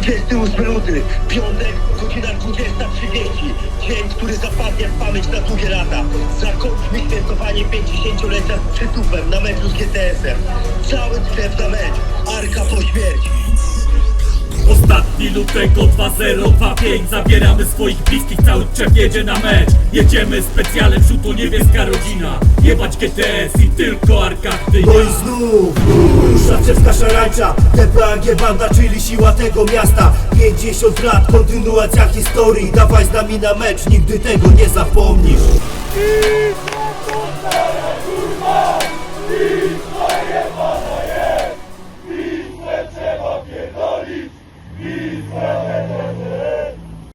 28 luty, piątek, godzina 20.30 Dzień, który zapadnie w pamięć na długie lata. Zakończmy świętowanie 50-lecia z przytupem na meczu z GTS-em Cały sklep na mecz, Arka po śmierci Ostatni lutego 2025 Zabieramy swoich bliskich, cały czep jedzie na mecz. Jedziemy specjalem, żółto niebieska rodzina. Jebać GTS i tylko Arkady. No i znów Szlachciewska szarańcza. TPAG banda, czyli siła tego miasta. 50 lat, kontynuacja historii. Dawaj z nami na mecz, nigdy tego nie zapomnisz